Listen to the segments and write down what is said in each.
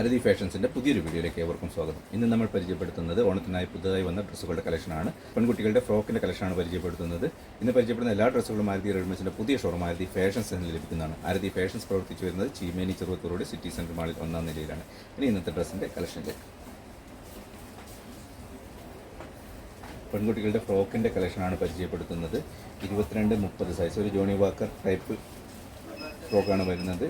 അരതി ഫാഷൻസിന്റെ പുതിയൊരു വീഡിയോയിലേക്ക് ഏവർക്കും സ്വാഗതം. ഇന്ന് നമ്മൾ പരിചയപ്പെടുത്തുന്നത് ഓണത്തിനായി പുതുതായി വന്ന ഡ്രസ്സുകളുടെ കളക്ഷനാണ്. പെൺകുട്ടികളുടെ ഫ്രോക്കിന്റെ കളക്ഷനാണ് പരിചയപ്പെടുത്തുന്നത്. ഇന്ന് പരിചയപ്പെടുന്ന എല്ലാ ഡ്രസ്സുകളും ആരതി റെഡിമെൻസിന്റെ പുതിയ ഷോറൂം ആരതി ഫാഷൻസ് എന്ന് ലഭിക്കുന്നതാണ്. ആരതി ഫാഷൻസ് പ്രവർത്തിച്ചു വരുന്നത് ചീമേനി ചെറുവത്തൂരോട് സിറ്റി സെന്റർ മാളിൽ ഒന്നാം നിലയിലാണ്. ഇനി ഇന്നത്തെ ഡ്രസ്സിന്റെ കളക്ഷനിലേക്ക്. പെൺകുട്ടികളുടെ ഫ്രോക്കിന്റെ കളക്ഷനാണ് പരിചയപ്പെടുത്തുന്നത്. ഇരുപത്തിരണ്ട് മുപ്പത് സൈസ് ഒരു ജോണി വാക്കർ ടൈപ്പ് ഫ്രോക്കാണ് വരുന്നത്.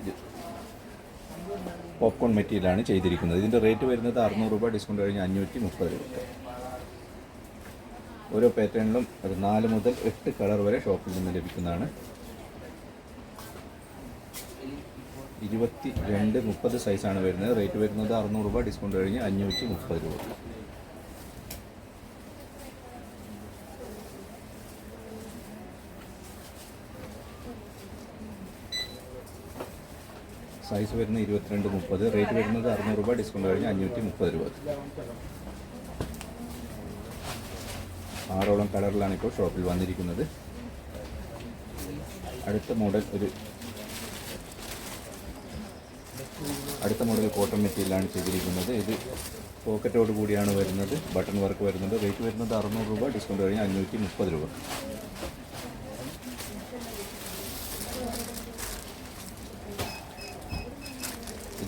പോപ്കോൺ മെറ്റീരിയലാണ് ചെയ്തിരിക്കുന്നത്. ഇതിന്റെ റേറ്റ് വരുന്നത് അറുന്നൂറ് രൂപ ഡിസ്കൗണ്ട് കഴിഞ്ഞ് അഞ്ഞൂറ്റി മുപ്പത് രൂപ. ഓരോ പാറ്റേണിലും ഒരു നാല് മുതൽ എട്ട് കളർ വരെ ഷോപ്പിൽ നിന്ന് ലഭിക്കുന്നതാണ്. ഇരുപത്തി രണ്ട് മുപ്പത് സൈസാണ് വരുന്നത്. റേറ്റ് വരുന്നത് അറുന്നൂറ് രൂപ ഡിസ്കൗണ്ട് കഴിഞ്ഞ് അഞ്ഞൂറ്റി മുപ്പത് രൂപ. സൈസ് വരുന്നത് ഇരുപത്തിരണ്ട് മുപ്പത് റേറ്റ് വരുന്നത് അറുന്നൂറ് രൂപ ഡിസ്കൗണ്ട് കഴിഞ്ഞ് അഞ്ഞൂറ്റി മുപ്പത് രൂപ. ആറോളം കളറിലാണ് ഇപ്പോൾ ഷോപ്പിൽ വന്നിരിക്കുന്നത്. അടുത്ത മോഡൽ ഒരു അടുത്ത മോഡൽ കോട്ടൺ മെറ്റീരിയലാണ് ചെയ്തിരിക്കുന്നത്. ഇത് പോക്കറ്റോട് കൂടിയാണ് വരുന്നത് ബട്ടൺ വർക്ക് വരുന്നത്. റേറ്റ് വരുന്നത് അറുന്നൂറ് രൂപ ഡിസ്കൗണ്ട് കഴിഞ്ഞ് അഞ്ഞൂറ്റി മുപ്പത് രൂപ.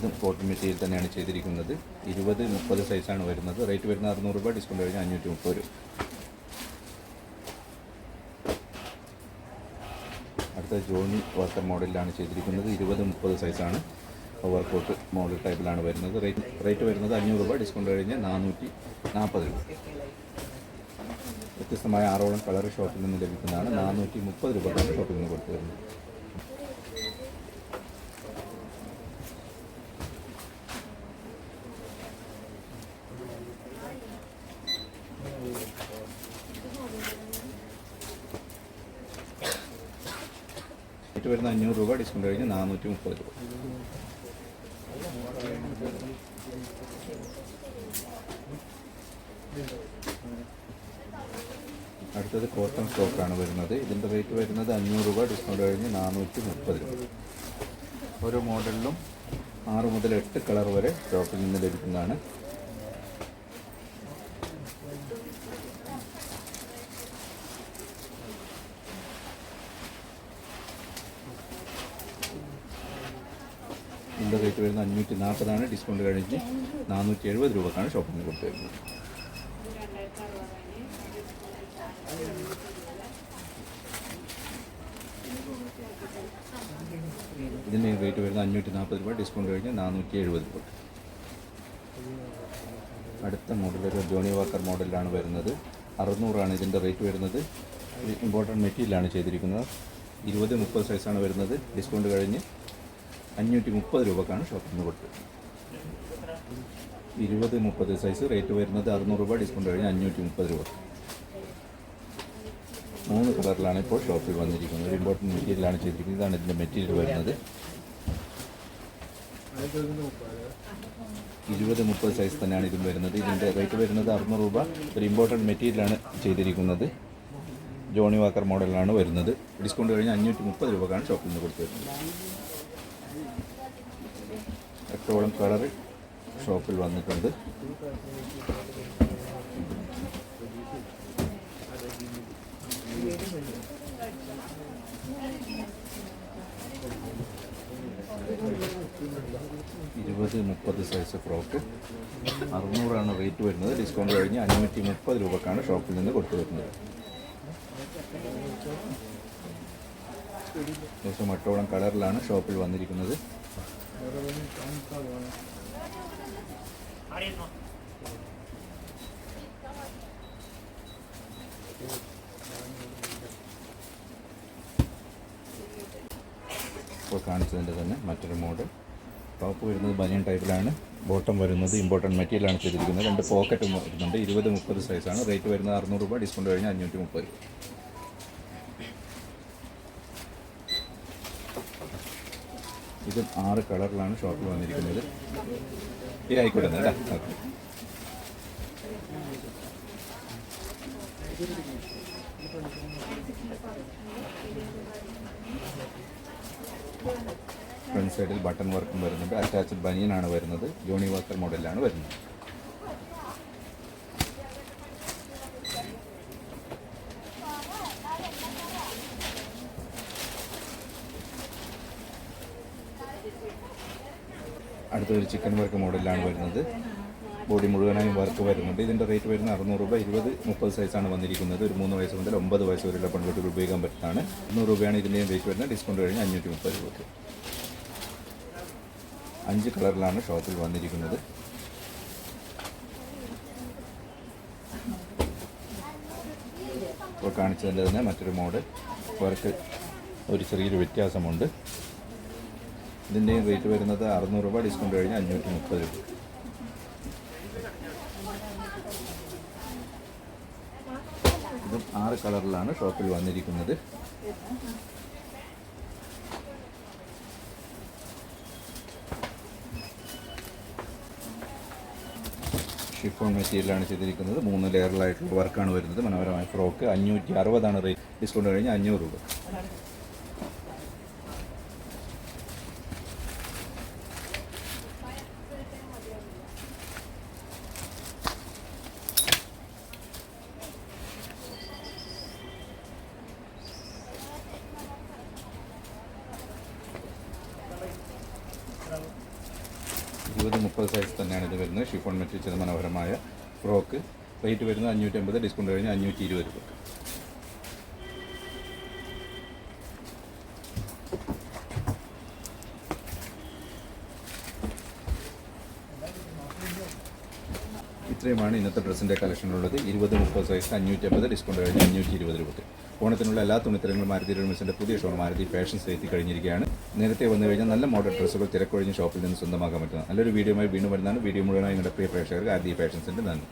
ഇതും കോട്ടൺ മെറ്റീരിയൽ തന്നെയാണ് ചെയ്തിരിക്കുന്നത്. ഇരുപത് മുപ്പത് സൈസാണ് വരുന്നത്. റേറ്റ് വരുന്നത് അറുന്നൂറ് രൂപ ഡിസ്കൗണ്ട് കഴിഞ്ഞാൽ അഞ്ഞൂറ്റി മുപ്പത് രൂപ. അടുത്ത ജോണി വർക്കർ മോഡലിലാണ് ചെയ്തിരിക്കുന്നത്. ഇരുപത് മുപ്പത് സൈസാണ് വർക്കൗട്ട് മോഡൽ ടൈപ്പിലാണ് വരുന്നത്. റേറ്റ് റേറ്റ് വരുന്നത് അഞ്ഞൂറ് രൂപ ഡിസ്കൗണ്ട് കഴിഞ്ഞ് നാനൂറ്റി നാൽപ്പത് രൂപ. വ്യത്യസ്തമായ ആറോളം കളർ ഷോപ്പിൽ നിന്ന് ലഭിക്കുന്നതാണ്. നാനൂറ്റി മുപ്പത് രൂപക്കാണ് ഷോപ്പിൽ നിന്ന് കൊടുത്തു വരുന്നത് റേറ്റ് വരുന്ന അഞ്ഞൂറ് രൂപ ഡിസ്കൗണ്ട് കഴിഞ്ഞ് നാനൂറ്റി മുപ്പത് രൂപ. അടുത്തത് കോട്ടൺ സ്റ്റോക്കാണ് വരുന്നത്. ഇതിന്റെ റേറ്റ് വരുന്നത് അഞ്ഞൂറ് രൂപ ഡിസ്കൗണ്ട് കഴിഞ്ഞ് നാനൂറ്റി മുപ്പത് രൂപ. ഓരോ മോഡലിലും ആറ് മുതൽ എട്ട് കളർ വരെ സ്റ്റോക്കിൽ നിന്ന് ലഭിക്കുന്നതാണ്. ഇതിന്റെ റേറ്റ് വരുന്നത് അഞ്ഞൂറ്റി നാൽപ്പതാണ് ഡിസ്കൗണ്ട് കഴിഞ്ഞ് നാനൂറ്റി എഴുപത് രൂപക്കാണ് ഷോപ്പിംഗ് കൊടുത്തിരുന്നത് ഇതിന്റെ റേറ്റ് വരുന്നത് അഞ്ഞൂറ്റി നാൽപ്പത് രൂപ ഡിസ്കൗണ്ട് കഴിഞ്ഞ് നാനൂറ്റി എഴുപത് രൂപ. അടുത്ത മോഡൽ ഒരു ജോണി വാക്കർ മോഡലിലാണ് വരുന്നത്. അറുന്നൂറാണ് ഇതിന്റെ റേറ്റ് വരുന്നത്. ഇമ്പോർട്ടന്റ് മെറ്റീരിയലാണ് ചെയ്തിരിക്കുന്നത്. ഇരുപത് മുപ്പത് സൈസാണ് വരുന്നത്. ഡിസ്കൗണ്ട് കഴിഞ്ഞ് അഞ്ഞൂറ്റി മുപ്പത് രൂപക്കാണ് ഷോപ്പിൽ നിന്ന് കൊടുത്തത് ഇരുപത് മുപ്പത് സൈസ് റേറ്റ് വരുന്നത് അറുന്നൂറ് രൂപ ഡിസ്കൗണ്ട് കഴിഞ്ഞ് അഞ്ഞൂറ്റി മുപ്പത് രൂപ. മൂന്ന് കളറിലാണ് ഇപ്പോൾ ഷോപ്പിൽ വന്നിരിക്കുന്നത്. ഒരു ഇമ്പോർട്ടന്റ് മെറ്റീരിയലാണ് ചെയ്തിരിക്കുന്നത്. ഇതാണ് ഇതിന്റെ മെറ്റീരിയൽ വരുന്നത്. ഇരുപത് മുപ്പത് സൈസ് തന്നെയാണ് ഇതും വരുന്നത്. ഇതിന്റെ റേറ്റ് വരുന്നത് അറുന്നൂറ് രൂപ. ഒരു ഇമ്പോർട്ടന്റ് മെറ്റീരിയലാണ് ചെയ്തിരിക്കുന്നത്. ജോണി വാക്കർ മോഡലാണ് വരുന്നത്. ഡിസ്കൗണ്ട് കഴിഞ്ഞ് അഞ്ഞൂറ്റി മുപ്പത് രൂപക്കാണ് ഷോപ്പിൽ നിന്ന് കൊടുത്തു എട്ടോളം കളർ ഷോപ്പിൽ വന്നിട്ടുണ്ട്. ഇരുപത് മുപ്പത് സൈസ് ഫ്രോക്ക്. അറുന്നൂറാണ് റേറ്റ് വരുന്നത്. ഡിസ്കൗണ്ട് കഴിഞ്ഞ് അഞ്ഞൂറ്റി മുപ്പത് രൂപക്കാണ് ഷോപ്പിൽ നിന്ന് കൊടുത്തു വരുന്നത്. ഏകദേശം എട്ടോളം കളറിലാണ് ഷോപ്പിൽ വന്നിരിക്കുന്നത്. ഇപ്പോൾ കാണിച്ചതിന്റെ തന്നെ മറ്റൊരു മോഡൽ. ടോപ്പ് വരുന്നത് ബനിയൻ ടൈപ്പിലാണ് ബോട്ടം വരുന്നത് ഇമ്പോർട്ടന്റ് മെറ്റീരിയലാണ് ചെയ്തിരിക്കുന്നത്. രണ്ട് പോക്കറ്റും വരുന്നുണ്ട്. ഇരുപത് മുപ്പത് സൈസാണ് റേറ്റ് വരുന്നത് അറുന്നൂറ് രൂപ. ഡിസ്കൗണ്ട് കഴിഞ്ഞാൽ അഞ്ഞൂറ്റി മുപ്പത് രൂപ. ഇത് ആറ് കളറിലാണ് ഷോപ്പിൽ വന്നിരിക്കുന്നത്. ഈ ആയിക്കോട്ടെ അല്ലേ ഫ്രണ്ട് സൈഡിൽ ബട്ടൺ വർക്കും വരുന്നുണ്ട്. അറ്റാച്ച്ഡ് ബനിയനാണ് വരുന്നത്. ജോണി വാക്കർ മോഡലിലാണ് വരുന്നത്. അടുത്തൊരു ചിക്കൻ വർക്ക് മോഡലിലാണ് വരുന്നത്. ബോഡി മുഴുവനായും വർക്ക് വരുന്നുണ്ട്. ഇതിന്റെ റേറ്റ് വരുന്ന അറുന്നൂറ് രൂപ. ഇരുപത് മുപ്പത് സൈസാണ് വന്നിരിക്കുന്നത്. ഒരു മൂന്ന് വയസ്സ് മുതൽ ഒമ്പത് വയസ്സ് വരെയുള്ള പെൺകുട്ടികൾ ഉപയോഗിക്കാൻ പറ്റുന്നതാണ്. അറുന്നൂറ് രൂപയാണ് ഇതിന്റെയും റേറ്റ് വരുന്നത്. ഡിസ്കൗണ്ട് കഴിഞ്ഞ് അഞ്ഞൂറ്റി മുപ്പത് രൂപയ്ക്ക് അഞ്ച് കളറിലാണ് ഷോപ്പിൽ വന്നിരിക്കുന്നത്. ഇപ്പോൾ കാണിച്ചതിന്റെ തന്നെ മറ്റൊരു മോഡൽ വർക്ക് ഒരു ചെറിയൊരു വ്യത്യാസമുണ്ട്. ഇതിന്റെയും റേറ്റ് വരുന്നത് അറുന്നൂറ് രൂപ ഡിസ്കൗണ്ട് കഴിഞ്ഞ് അഞ്ഞൂറ്റി മുപ്പത് രൂപ. ഇതും ആറ് കളറിലാണ് ഷോപ്പിൽ വന്നിരിക്കുന്നത്. ഷിഫോൺ മെറ്റീരിയലാണ് ചെയ്തിരിക്കുന്നത്. മൂന്ന് ലെയറിലായിട്ടുള്ള വർക്കാണ് വരുന്നത്. മനോഹരമായ ഫ്രോക്ക് അഞ്ഞൂറ്റി അറുപതാണ് റേറ്റ് ഡിസ്കൗണ്ട് കഴിഞ്ഞ് അഞ്ഞൂറ് രൂപ. ഇരുപത് മുപ്പത് സൈസ് തന്നെയാണ് ഇത് വരുന്നത്. ഷിഫോൺ മെറ്റീരിയൽ മനോഹരമായ ഫ്രോക്ക് റേറ്റ് വരുന്നത് അഞ്ഞൂറ്റി അമ്പത് ഡിസ്കൗണ്ട് കഴിഞ്ഞ് അഞ്ഞൂറ്റി ഇരുപത് രൂപ. ഇത്രയുമാണ് ഇന്നത്തെ ഡ്രസ്സിന്റെ കളക്ഷനുള്ളത് ഇരുപത് മുപ്പത് സൈസ് അഞ്ഞൂറ്റി അമ്പത് ഡിസ്കൗണ്ട് കഴിഞ്ഞ് അഞ്ഞൂറ്റി ഇരുപത് രൂപയ്ക്ക് ഓണത്തിനുള്ള എല്ലാ തുണിത്തരങ്ങളും മാരുതി റെഡ്മിസിന്റെ പുതിയ ഷോ മാരുതി ഫാഷൻസ് എത്തി കഴിഞ്ഞിരിക്കുകയാണ്. നേരത്തെ വന്നു കഴിഞ്ഞാൽ നല്ല മോഡൽ ഡ്രസ്സുകൾ തിരക്കൊഴിഞ്ഞ് ഷോപ്പിൽ നിന്ന് സ്വന്തമാക്കാൻ പറ്റുന്ന നല്ലൊരു വീഡിയോയുമായി വീണ്ടും വരുന്നതാണ്. വീഡിയോ മുഴുവനായി നിങ്ങളുടെ പ്രിയ പ്രേക്ഷകർക്ക് ആദ്യ ഫാഷൻസിന്റെ നന്ദി.